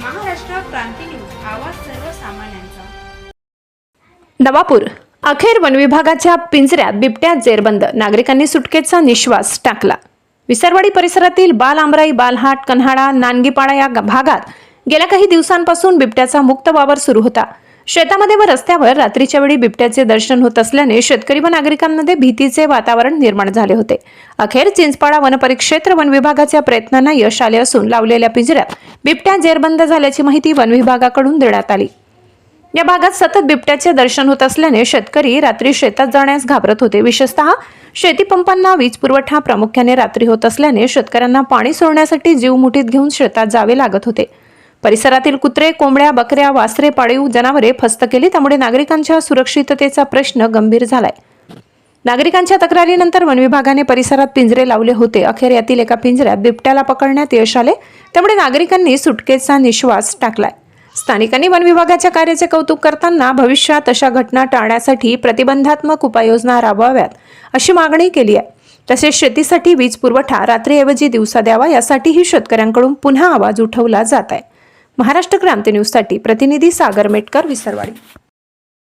क्रांती news आवाज सर्वसामान्यांचा. नवापूर अखेर वनविभागाच्या पिंजऱ्यात बिबट्या जेरबंद नागरिकांनी सुटकेचा निश्वास टाकला. विसरवाडी परिसरातील बाल आमराई बालहाट कन्हाळा नानगीपाडा या भागात गेल्या काही दिवसांपासून बिबट्याचा मुक्त वावर सुरू होता. शेतामध्ये व रस्त्यावर रात्रीच्या वेळी बिबट्याचे दर्शन होत असल्याने शेतकरी व नागरिकांमध्ये भीतीचे वातावरण निर्माण झाले होते. अखेर चिंचपाडा वनपरिक्षेत्र वन विभागाच्या प्रयत्नांना यश आले असून लावलेल्या पिंजऱ्यात बिबट्या जेरबंद झाल्याची माहिती वन विभागाकडून देण्यात आली. या भागात सतत बिबट्याचे दर्शन होत असल्याने शेतकरी रात्री शेतात जाण्यास घाबरत होते. विशेषतः शेतीपंपांना वीज पुरवठा प्रामुख्याने रात्री होत असल्याने शेतकऱ्यांना पाणी सोडण्यासाठी जीव मुठीत घेऊन शेतात जावे लागत होते. परिसरातील कुत्रे कोंबड्या बकऱ्या वासरे पाळीव जनावरे फस्त केली. त्यामुळे नागरिकांच्या सुरक्षिततेचा प्रश्न गंभीर झालाय. नागरिकांच्या तक्रारीनंतर वन विभागाने परिसरात पिंजरे लावले होते. अखेर यातील एका पिंजऱ्यात बिबट्याला पकडण्यात यश आले. त्यामुळे नागरिकांनी सुटकेचा निश्वास टाकलाय. स्थानिकांनी वन विभागाच्या कार्याचे कौतुक करताना भविष्यात अशा घटना टाळण्यासाठी प्रतिबंधात्मक उपाययोजना राबवाव्यात अशी मागणी केली आहे. तसेच शेतीसाठी वीज पुरवठा रात्रीऐवजी दिवसा द्यावा यासाठीही शेतकऱ्यांकडून पुन्हा आवाज उठवला जात आहे. महाराष्ट्र क्रांती न्यूजसाठी प्रतिनिधी सागर मेटकर विसरवाडी.